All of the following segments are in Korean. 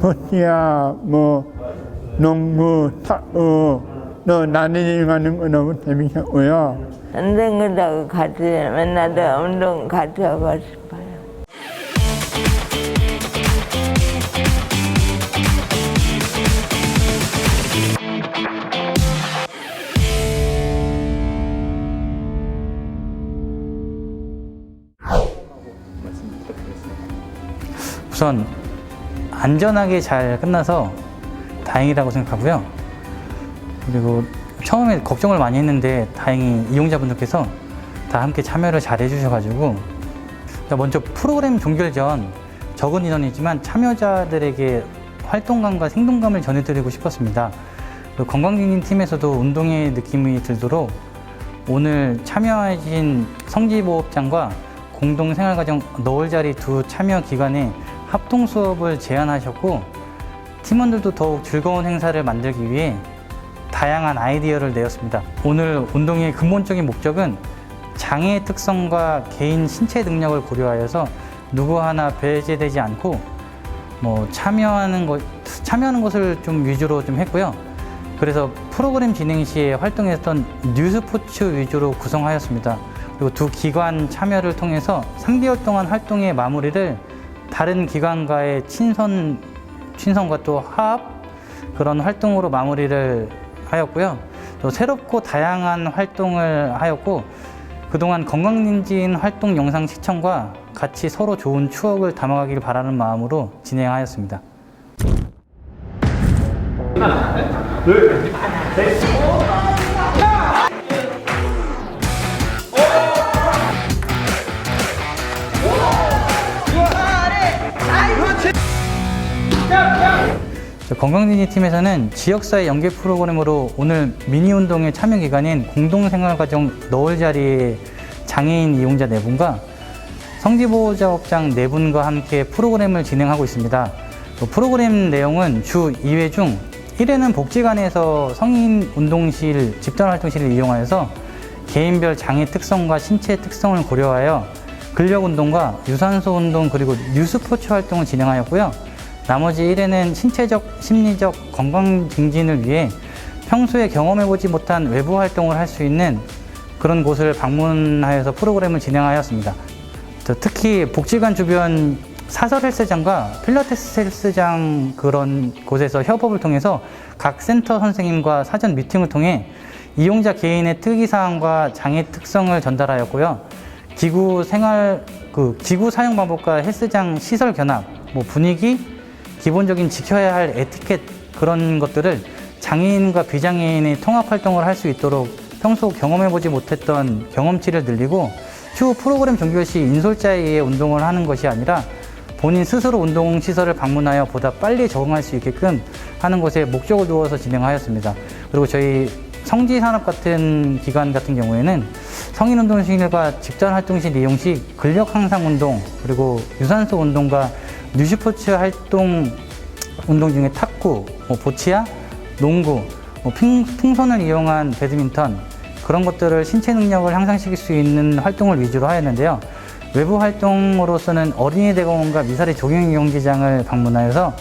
버티야 뭐 농구, 탁구, 너 나들이 가는 거 너무 재밌었고요. 선생님하고 같이 맨날 운동 같이 하고 싶어요. 우선 안전하게 잘 끝나서 다행이라고 생각하고요. 그리고 처음에 걱정을 많이 했는데 다행히 이용자분들께서 다 함께 참여를 잘 해주셔가지고 그러니까 먼저 프로그램 종결 전 적은 인원이지만 참여자들에게 활동감과 생동감을 전해드리고 싶었습니다. 그리고 건강증진 팀에서도 운동의 느낌이 들도록 오늘 참여하신 성지보호장과 공동생활과정 너울자리 두 참여 기관에 합동 수업을 제안하셨고 팀원들도 더욱 즐거운 행사를 만들기 위해 다양한 아이디어를 내었습니다. 오늘 운동의 근본적인 목적은 장애의 특성과 개인 신체 능력을 고려하여서 누구 하나 배제되지 않고 뭐 참여하는 것 참여하는 것을 좀 위주로 좀 했고요. 그래서 프로그램 진행 시에 활동했던 뉴스포츠 위주로 구성하였습니다. 그리고 두 기관 참여를 통해서 3개월 동안 활동의 마무리를 다른 기관과의 친선 친선과 또 화합 그런 활동으로 마무리를 하였고요. 또 새롭고 다양한 활동을 하였고 그동안 건강진진 활동 영상 시청과 같이 서로 좋은 추억을 담아가길 바라는 마음으로 진행하였습니다. 저 건강진진 팀에서는 지역사회 연계 프로그램으로 오늘 미니 운동의 참여 기간인 공동생활과정 너울 자리에 장애인 이용자 네 분과 성지보호자업장 네 분과 함께 프로그램을 진행하고 있습니다. 그 프로그램 내용은 주 2회 중 1회는 복지관에서 성인 운동실, 집단 활동실을 이용하여서 개인별 장애 특성과 신체 특성을 고려하여 근력 운동과 유산소 운동 그리고 뉴스포츠 활동을 진행하였고요. 나머지 1회는 신체적, 심리적 건강 증진을 위해 평소에 경험해보지 못한 외부 활동을 할 수 있는 그런 곳을 방문하여서 프로그램을 진행하였습니다. 저 특히 복지관 주변 사설 헬스장과 필라테스 헬스장 그런 곳에서 협업을 통해서 각 센터 선생님과 사전 미팅을 통해 이용자 개인의 특이사항과 장애 특성을 전달하였고요. 기구 생활, 그 기구 사용 방법과 헬스장 시설 견합, 뭐 분위기, 기본적인 지켜야 할 에티켓 그런 것들을 장애인과 비장애인의 통합 활동을 할 수 있도록 평소 경험해보지 못했던 경험치를 늘리고 추후 프로그램 종결 시 인솔자에 의해 운동을 하는 것이 아니라 본인 스스로 운동 시설을 방문하여 보다 빨리 적응할 수 있게끔 하는 것에 목적을 두어서 진행하였습니다. 그리고 저희 성지 산업 같은 기관 같은 경우에는 성인 운동실과 집단 활동실 이용 시 근력 향상 운동 그리고 유산소 운동과 뉴스포츠 활동 운동 중에 탁구, 뭐 보치아, 농구, 뭐 풍, 풍선을 이용한 배드민턴 그런 것들을 신체 능력을 향상시킬 수 있는 활동을 위주로 하였는데요. 외부 활동으로서는 어린이 대공원과 미사리 조경 경기장을 방문하여서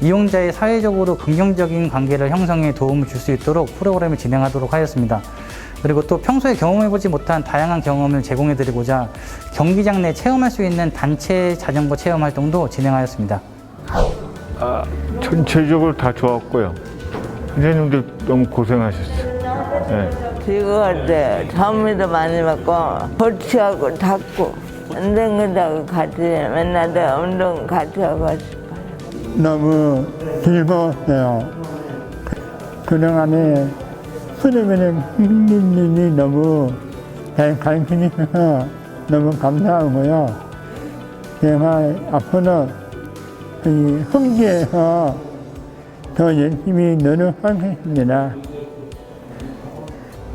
이용자의 사회적으로 긍정적인 관계를 형성에 도움을 줄 수 있도록 프로그램을 진행하도록 하였습니다. 그리고 또 평소에 경험해보지 못한 다양한 경험을 제공해드리고자 경기장 내 체험할 수 있는 단체 자전거 체험 활동도 진행하였습니다. 아, 전체적으로 다 좋았고요. 선생님들 너무 고생하셨어요. 네. 즐거웠어요. 선물도 많이 받고, 버치하고 닦고, 선생님하고 같이 맨날 운동 같이 하고 싶어요. 너무 즐거웠어요. 그동안에 프로그램 선생님이 너무 잘 가르쳐 주셔서 너무 감사하고요. 제가 앞으로 이 흥지에서 더 열심히 노력하겠습니다.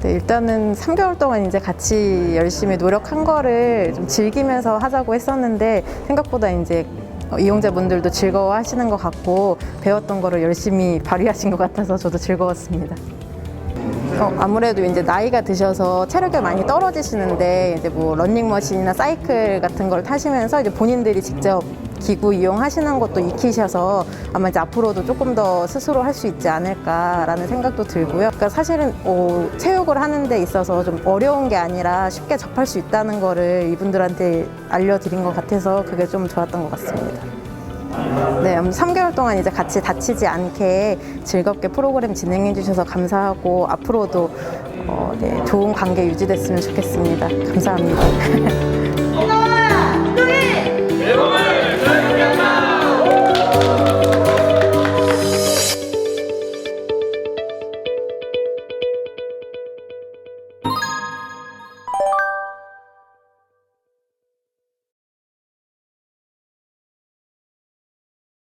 네, 일단은 3개월 동안 이제 같이 열심히 노력한 거를 좀 즐기면서 하자고 했었는데 생각보다 이제 어, 이용자분들도 즐거워 하시는 것 같고 배웠던 거를 열심히 발휘하신 것 같아서 저도 즐거웠습니다. 어, 아무래도 이제 나이가 드셔서 체력이 많이 떨어지시는데 이제 뭐 런닝머신이나 사이클 같은 걸 타시면서 이제 본인들이 직접 기구 이용하시는 것도 익히셔서 아마 이제 앞으로도 조금 더 스스로 할 수 있지 않을까라는 생각도 들고요. 그러니까 사실은 어, 체육을 하는 데 있어서 좀 어려운 게 아니라 쉽게 접할 수 있다는 거를 이분들한테 알려드린 것 같아서 그게 좀 좋았던 것 같습니다. 네, 3개월 동안 이제 같이 다치지 않게 즐겁게 프로그램 진행해 주셔서 감사하고 앞으로도 어, 네, 좋은 관계 유지됐으면 좋겠습니다. 감사합니다.